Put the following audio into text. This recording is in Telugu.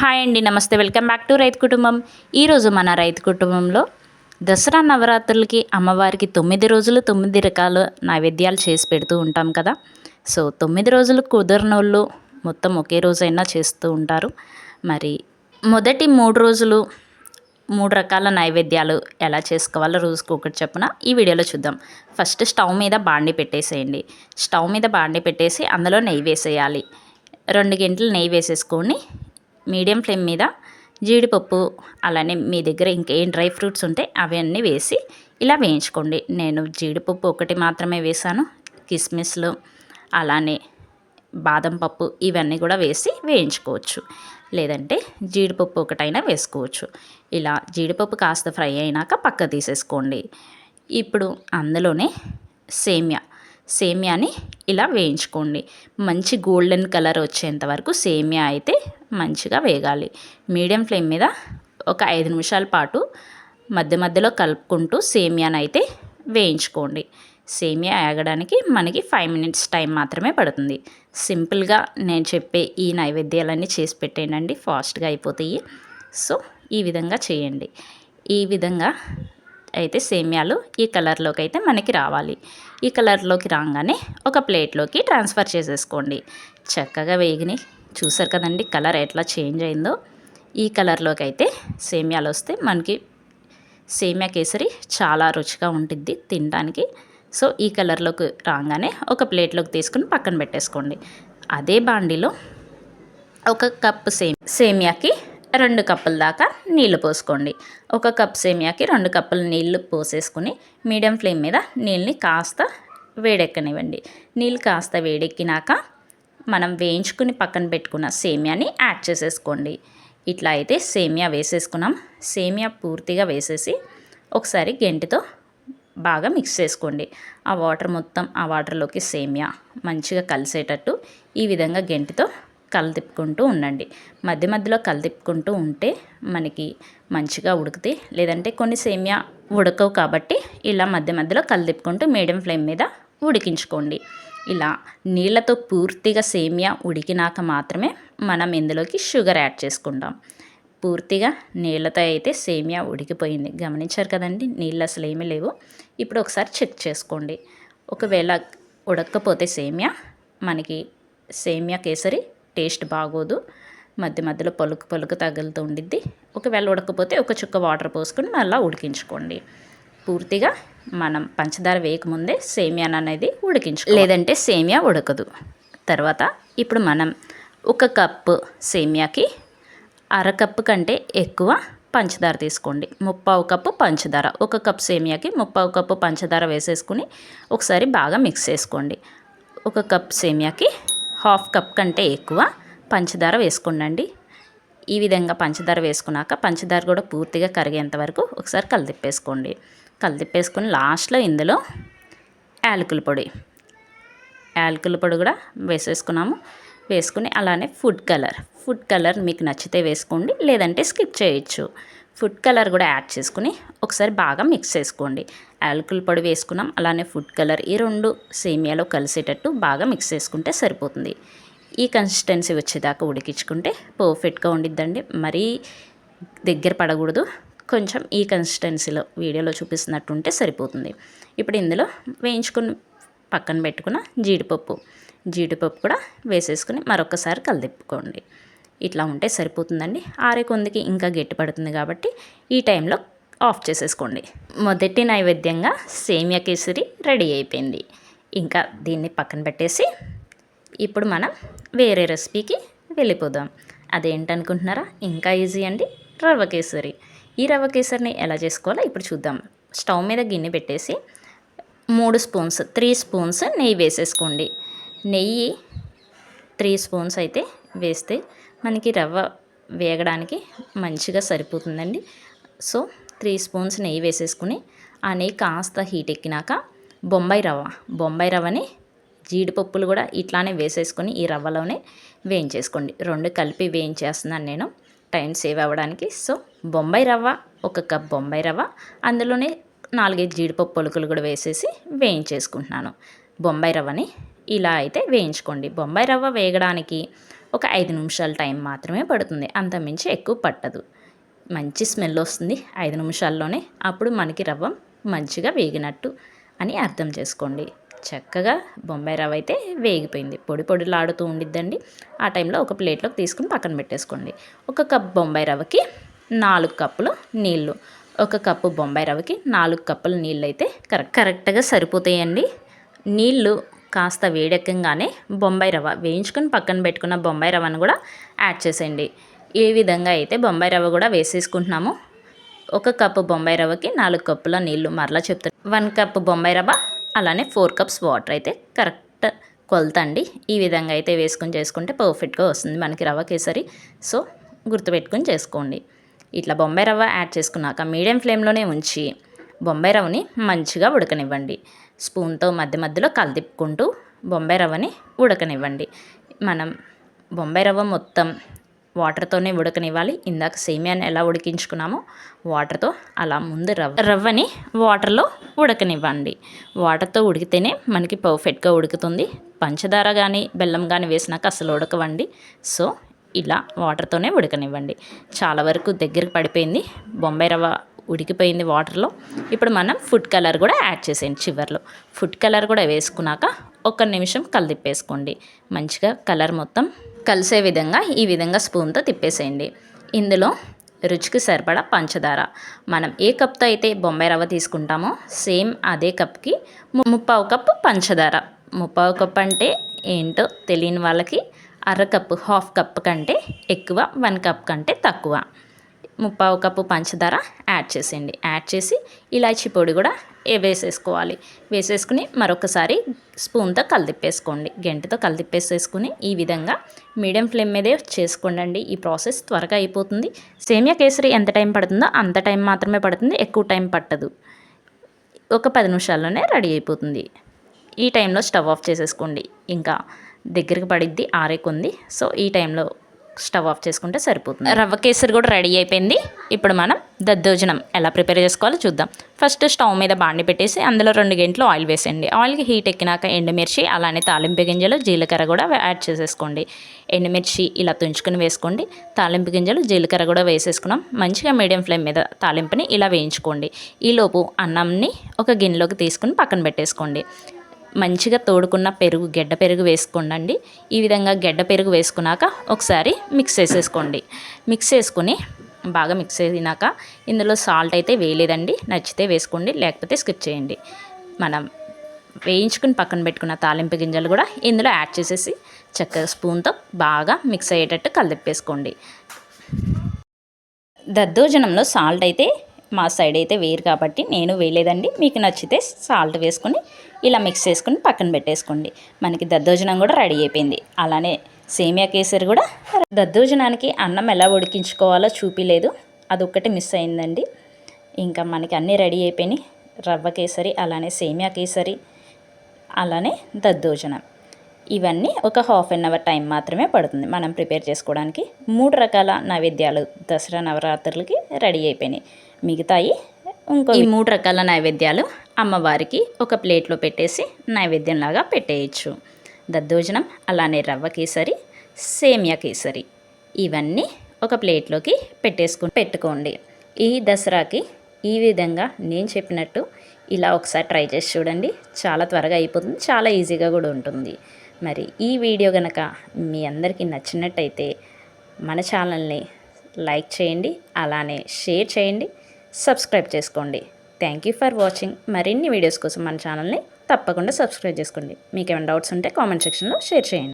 హాయ్ అండి నమస్తే. వెల్కమ్ బ్యాక్ టు రైతు కుటుంబం. ఈరోజు మన రైతు కుటుంబంలో దసరా నవరాత్రులకి అమ్మవారికి తొమ్మిది రోజులు తొమ్మిది రకాల నైవేద్యాలు చేసి పెడుతూ ఉంటాం కదా. సో తొమ్మిది రోజులు కుదరనోళ్ళు మొత్తం ఒకే రోజైనా చేస్తూ ఉంటారు. మరి మొదటి మూడు రోజులు మూడు రకాల నైవేద్యాలు ఎలా చేసుకోవాలో రోజుకు ఒకటి చెప్పున ఈ వీడియోలో చూద్దాం. ఫస్ట్ స్టవ్ మీద బాండి పెట్టేసేయండి. స్టవ్ మీద బాండి పెట్టేసి అందులో నెయ్యి వేసేయాలి. రెండు గంటలు నెయ్యి వేసేసుకొని మీడియం ఫ్లేమ్ మీద జీడిపప్పు అలానే మీ దగ్గర ఇంకేం డ్రై ఫ్రూట్స్ ఉంటే అవన్నీ వేసి ఇలా వేయించుకోండి. నేను జీడిపప్పు ఒకటి మాత్రమే వేసాను. కిస్మిస్లు అలానే బాదం పప్పు ఇవన్నీ కూడా వేసి వేయించుకోవచ్చు. లేదంటే జీడిపప్పు ఒకటైనా వేసుకోవచ్చు. ఇలా జీడిపప్పు కాస్త ఫ్రై అయినాక పక్క తీసేసుకోండి. ఇప్పుడు అందులోనే సేమ్యా. సేమ్యాని ఇలా వేయించుకోండి. మంచి గోల్డెన్ కలర్ వచ్చేంత వరకు సేమ్యా అయితే మంచిగా వేగాలి. మీడియం ఫ్లేమ్ మీద ఒక ఐదు నిమిషాల పాటు మధ్య మధ్యలో కలుపుకుంటూ సేమియాని అయితే వేయించుకోండి. సేమియా ఆగడానికి మనకి ఫైవ్ మినిట్స్ టైం మాత్రమే పడుతుంది. సింపుల్గా నేను చెప్పే ఈ నైవేద్యాలన్నీ చేసి పెట్టేయండి ఫాస్ట్గా అయిపోతాయి. సో ఈ విధంగా చేయండి. ఈ విధంగా అయితే సేమ్యాలు ఈ కలర్లోకి అయితే మనకి రావాలి. ఈ కలర్లోకి రాగానే ఒక ప్లేట్లోకి ట్రాన్స్ఫర్ చేసేసుకోండి. చక్కగా వేగిని చూసారు కదండి కలర్ ఎట్లా చేంజ్ అయిందో. ఈ కలర్లోకి అయితే సేమ్యాలు వస్తే మనకి సేమ్యా కేసరి చాలా రుచిగా ఉంటుంది తినడానికి. సో ఈ కలర్లోకి రాగానే ఒక ప్లేట్లోకి తీసుకుని పక్కన పెట్టేసుకోండి. అదే బాండిలో ఒక కప్పు సేమ్ సేమియాకి రెండు కప్పుల దాకా నీళ్ళు పోసుకోండి. ఒక కప్ సేమియాకి రెండు కప్పుల నీళ్ళు పోసేసుకుని మీడియం ఫ్లేమ్ మీద నీళ్ళని కాస్త వేడెక్కనివ్వండి. నీళ్ళు కాస్త వేడెక్కినాక మనం వేయించుకుని పక్కన పెట్టుకున్న సేమియాని యాడ్ చేసేసుకోండి. ఇట్లా అయితే సేమియా వేసేసుకున్నాం. సేమియా పూర్తిగా వేసేసి ఒకసారి గెంటితో బాగా మిక్స్ చేసుకోండి. ఆ వాటర్ మొత్తం ఆ వాటర్లోకి సేమియా మంచిగా కలిసేటట్టు ఈ విధంగా గెంటితో కలదిప్పుకుంటూ ఉండండి. మధ్య మధ్యలో కలదిప్పుకుంటూ ఉంటే మనకి మంచిగా ఉడికితే లేదంటే కొన్ని సేమియా ఉడకవు కాబట్టి ఇలా మధ్య మధ్యలో కలదిప్పుకుంటూ మీడియం ఫ్లేమ్ మీద ఉడికించుకోండి. ఇలా నీళ్ళతో పూర్తిగా సేమియా ఉడికినాక మాత్రమే మనం ఇందులోకి షుగర్ యాడ్ చేసుకుంటాం. పూర్తిగా నీళ్ళతో అయితే సేమియా ఉడికిపోయింది. గమనించారు కదండి? నీళ్ళు అసలు ఏమీ లేవు. ఇప్పుడు ఒకసారి చెక్ చేసుకోండి. ఒకవేళ ఉడకపోతే సేమియా మనకి సేమియా కేసరి టేస్ట్ బాగోదు. మధ్య మధ్యలో పలుకు పలుకు తగులుతూ ఉండిద్ది. ఒకవేళ ఉడకపోతే ఒక చుక్క వాటర్ పోసుకొని మళ్ళీ ఉడికించుకోండి. పూర్తిగా మనం పంచదార వేయకముందే సేమియాన్ అనేది ఉడికించు లేదంటే సేమియా ఉడకదు. తర్వాత ఇప్పుడు మనం ఒక కప్పు సేమియాకి అరకప్పు కంటే ఎక్కువ పంచదార తీసుకోండి. ముప్పావు కప్పు పంచదార. ఒక కప్ సేమియాకి ముప్పావు కప్పు పంచదార వేసేసుకుని ఒకసారి బాగా మిక్స్ చేసుకోండి. ఒక కప్ సేమియాకి హాఫ్ కప్ కంటే ఎక్కువ పంచదార వేసుకుండండి ఈ విధంగా పంచదార వేసుకున్నాక పంచదార కూడా పూర్తిగా కరిగేంత వరకు ఒకసారి కలిదిప్పేసుకోండి. కలిదిప్పేసుకుని లాస్ట్లో ఇందులో యాలకుల పొడి. యాలకుల పొడి కూడా వేసేసుకున్నాము. వేసుకుని అలానే ఫుడ్ కలర్. ఫుడ్ కలర్ మీకు నచ్చితే వేసుకోండి లేదంటే స్కిప్ చేయొచ్చు. ఫుడ్ కలర్ కూడా యాడ్ చేసుకుని ఒకసారి బాగా మిక్స్ చేసుకోండి. యాలకుల పొడి వేసుకున్నాం. అలానే ఫుడ్ కలర్ ఈ రెండు సేమియాలో కలిసేటట్టు బాగా మిక్స్ చేసుకుంటే సరిపోతుంది. ఈ కన్సిస్టెన్సీ వచ్చేదాకా ఉడికించుకుంటే పర్ఫెక్ట్గా ఉండిద్దండి. మరీ దగ్గర పడకూడదు. కొంచెం ఈ కన్సిస్టెన్సీలో వీడియోలో చూపిస్తున్నట్టు ఉంటే సరిపోతుంది. ఇప్పుడు ఇందులో వేయించుకుని పక్కన పెట్టుకున్న జీడిపప్పు. జీడిపప్పు కూడా వేసేసుకుని మరొకసారి కలిదిప్పుకోండి ఇట్లా ఉంటే సరిపోతుందండి. ఆరే కొందికి ఇంకా గట్టి పడుతుంది కాబట్టి ఈ టైంలో ఆఫ్ చేసేసుకోండి. మొదటి నైవేద్యంగా సేమియా కేసరి రెడీ అయిపోయింది. ఇంకా దీన్ని పక్కన పెట్టేసి ఇప్పుడు మనం వేరే రెసిపీకి వెళ్ళిపోదాం. అదేంటనుకుంటున్నారా? ఇంకా ఈజీ అండి. రవ్వ కేసరి. ఈ రవ్వ కేసరిని ఎలా చేసుకోవాలో ఇప్పుడు చూద్దాం. స్టవ్ మీద గిన్నె పెట్టేసి మూడు స్పూన్స్ త్రీ స్పూన్స్ నెయ్యి వేసేసుకోండి. నెయ్యి త్రీ స్పూన్స్ అయితే వేస్తే మనకి రవ్వ వేగడానికి మంచిగా సరిపోతుందండి. సో త్రీ స్పూన్స్ నెయ్యి వేసేసుకుని ఆ నెయ్యి కాస్త హీట్ ఎక్కినాక బొంబాయి రవ్వ. బొంబాయి రవ్వని జీడిపప్పులు కూడా ఇట్లానే వేసేసుకొని ఈ రవ్వలోనే వేయించేసుకోండి. రెండు కలిపి వేయించేస్తున్నాను నేను. టైం సేవ్ అవ్వడానికి. సో బొంబాయి రవ్వ ఒక కప్ బొంబాయి రవ్వ అందులోనే నాలుగైదు జీడిపప్పు పొలుకులు కూడా వేసేసి వేయించేసుకుంటున్నాను. బొంబాయి రవ్వని ఇలా అయితే వేయించుకోండి. బొంబాయి రవ్వ వేగడానికి ఒక ఐదు నిమిషాల టైం మాత్రమే పడుతుంది. అంతమించి ఎక్కువ పట్టదు. మంచి స్మెల్ వస్తుంది ఐదు నిమిషాల్లోనే. అప్పుడు మనకి రవ్వ మంచిగా వేగినట్టు అని అర్థం చేసుకోండి. చక్కగా బొంబాయి రవ్వ అయితే వేగిపోయింది. పొడి పొడిలాడుతూ ఉండిద్దండి. ఆ టైంలో ఒక ప్లేట్లోకి తీసుకుని పక్కన పెట్టేసుకోండి. ఒక కప్ బొంబాయి రవ్వకి నాలుగు కప్పులు నీళ్ళు. ఒక కప్పు బొంబాయి రవ్వకి నాలుగు కప్పుల నీళ్ళు అయితే కరెక్ట్ కరెక్ట్గా సరిపోతాయండి. నీళ్ళు కాస్త వేడెక్కగానే బొంబాయి రవ్వ వేయించుకొని పక్కన పెట్టుకున్న బొంబాయి రవ్వను కూడా యాడ్ చేసేయండి. ఏ విధంగా అయితే బొంబాయి రవ్వ కూడా వేసేసుకుంటున్నాము ఒక కప్పు బొంబాయి రవ్వకి నాలుగు కప్పుల నీళ్ళు మరలా చెప్తాను వన్ కప్ బొంబాయి రవ్వ అలానే ఫోర్ కప్స్ వాటర్ అయితే కరెక్ట్ కొలతండి. ఈ విధంగా అయితే వేసుకొని చేసుకుంటే పర్ఫెక్ట్గా వస్తుంది మనకి రవ్వ కేసరి. సో గుర్తుపెట్టుకొని చేసుకోండి. ఇట్లా బొంబాయి రవ్వ యాడ్ చేసుకున్నాక మీడియం ఫ్లేమ్లోనే ఉంచి బొంబాయి రవ్వని మంచిగా ఉడకనివ్వండి. స్పూన్తో మధ్య మధ్యలో కలిదిప్పుకుంటూ బొంబాయి రవ్వని ఉడకనివ్వండి. మనం బొంబాయి రవ్వ మొత్తం వాటర్తోనే ఉడకనివ్వాలి. ఇందాక సేమియాని ఎలా ఉడికించుకున్నామో వాటర్తో అలా ముందు రవ్వ రవ్వని వాటర్లో ఉడకనివ్వండి. వాటర్తో ఉడికితేనే మనకి పర్ఫెక్ట్గా ఉడుకుతుంది. పంచదార కానీ బెల్లం కానీ వేసినాక అసలు ఉడకవండి. సో ఇలా వాటర్తోనే ఉడకనివ్వండి. చాలా వరకు దగ్గరికి పడిపోయింది. బొంబాయి రవ్వ ఉడికిపోయింది వాటర్లో. ఇప్పుడు మనం ఫుడ్ కలర్ కూడా యాడ్ చేసేయండి చివర్లో. ఫుడ్ కలర్ కూడా వేసుకున్నాక ఒక నిమిషం కలిదిప్పేసుకోండి. మంచిగా కలర్ మొత్తం కలిసే విధంగా ఈ విధంగా స్పూన్తో తిప్పేసేయండి. ఇందులో రుచికి సరిపడా పంచదార. మనం ఏ కప్తో అయితే బొంబాయి రవ్వ తీసుకుంటామో సేమ్ అదే కప్కి ముప్పావు కప్పు పంచదార. ముప్పావు కప్ అంటే ఏంటో తెలియని వాళ్ళకి అర కప్పు హాఫ్ కప్ కంటే ఎక్కువ వన్ కప్ కంటే తక్కువ. ముప్పావు కప్పు పంచదార యాడ్ చేసేయండి. యాడ్ చేసి ఇలాచీ పొడి కూడా వేసేసుకోవాలి? వేసేసుకుని మరొకసారి స్పూన్తో కలిదిప్పేసుకోండి. గంటతో కలిదిప్పేసేసుకుని ఈ విధంగా మీడియం ఫ్లేమ్ మీదే చేసుకోండి ఈ ప్రాసెస్ త్వరగా అయిపోతుంది. సేమియా కేసరి ఎంత టైం పడుతుందో అంత టైం మాత్రమే పడుతుంది. ఎక్కువ టైం పట్టదు. ఒక పది నిమిషాల్లోనే రెడీ అయిపోతుంది. ఈ టైంలో స్టవ్ ఆఫ్ చేసేసుకోండి. ఇంకా దగ్గరికి పడిద్ది ఆరేకుంది. సో ఈ టైంలో స్టవ్ ఆఫ్ చేసుకుంటే సరిపోతుంది. రవ్వ కేసరి కూడా రెడీ అయిపోయింది. ఇప్పుడు మనం దద్దోజనం ఎలా ప్రిపేర్ చేసుకోవాలో చూద్దాం. ఫస్ట్ స్టవ్ మీద బాండి పెట్టేసి అందులో రెండు గంటలు ఆయిల్ వేసేయండి. ఆయిల్కి హీట్ ఎక్కినాక ఎండుమిర్చి అలానే తాలింపు గింజలు జీలకర్ర కూడా యాడ్ చేసేసుకోండి. ఎండుమిర్చి ఇలా తుంచుకొని వేసుకోండి. తాలింపు గింజలు జీలకర్ర కూడా వేసేసుకున్నాం. మంచిగా మీడియం ఫ్లేమ్ మీద తాలింపుని ఇలా వేయించుకోండి. ఈలోపు అన్నంని ఒక గిన్నెలోకి తీసుకుని పక్కన పెట్టేసుకోండి. మంచిగా తోడుకున్న పెరుగు గెడ్డ పెరుగు వేసుకోండి ఈ విధంగా గెడ్డ పెరుగు వేసుకున్నాక ఒకసారి మిక్స్ చేసేసుకోండి. మిక్స్ చేసుకుని బాగా మిక్స్ అయినాక ఇందులో సాల్ట్ అయితే వేయలేదండి. నచ్చితే వేసుకోండి లేకపోతే స్కిప్ చేయండి. మనం వేయించుకుని పక్కన పెట్టుకున్న తాలింపు గింజలు కూడా ఇందులో యాడ్ చేసేసి చక్కగా స్పూన్తో బాగా మిక్స్ అయ్యేటట్టు కలిపేసుకోండి. దద్దోజనంలో సాల్ట్ అయితే మా సైడ్ అయితే వేరు కాబట్టి నేను వేయలేదండి. మీకు నచ్చితే సాల్ట్ వేసుకొని ఇలా మిక్స్ చేసుకుని పక్కన పెట్టేసుకోండి. మనకి దద్దోజనం కూడా రెడీ అయిపోయింది. అలానే సేమియా కేసరి కూడా దద్దోజనానికి అన్నం ఎలా ఉడికించుకోవాలో చూపిలేదు. అదొక్కటి మిస్ అయిందండి. ఇంకా మనకి అన్నీ రెడీ అయిపోయినాయి. రవ్వ కేసరి అలానే సేమియా కేసరి అలానే దద్దోజనం. ఇవన్నీ ఒక హాఫ్ అన్ అవర్ టైం మాత్రమే పడుతుంది మనం ప్రిపేర్ చేసుకోవడానికి. మూడు రకాల నైవేద్యాలు దసరా నవరాత్రులకి రెడీ అయిపోయినాయి. మిగతాయి ఇంకో ఈ మూడు రకాల నైవేద్యాలు అమ్మవారికి ఒక ప్లేట్లో పెట్టేసి నైవేద్యంలాగా పెట్టేయచ్చు. దద్దోజనం అలానే రవ్వ కేసరి సేమియా కేసరి ఇవన్నీ ఒక ప్లేట్లోకి పెట్టేసుకు పెట్టుకోండి. ఈ దసరాకి ఈ విధంగా నేను చెప్పినట్టు ఇలా ఒకసారి ట్రై చేసి చూడండి. చాలా త్వరగా అయిపోతుంది. చాలా ఈజీగా కూడా ఉంటుంది. మరి ఈ వీడియో కనుక మీ అందరికీ నచ్చినట్టయితే మన ఛానల్ని లైక్ చేయండి. అలానే షేర్ చేయండి. సబ్స్క్రైబ్ చేసుకోండి. Thank you for watching. మరిన్ని వీడియోస్ కోసం మన ఛానల్ని తప్పకుండా సబ్స్క్రైబ్ చేసుకోండి. మీకు ఏమైనా డౌట్స్ ఉంటే కామెంట్ సెక్షన్లో షేర్ చేయండి.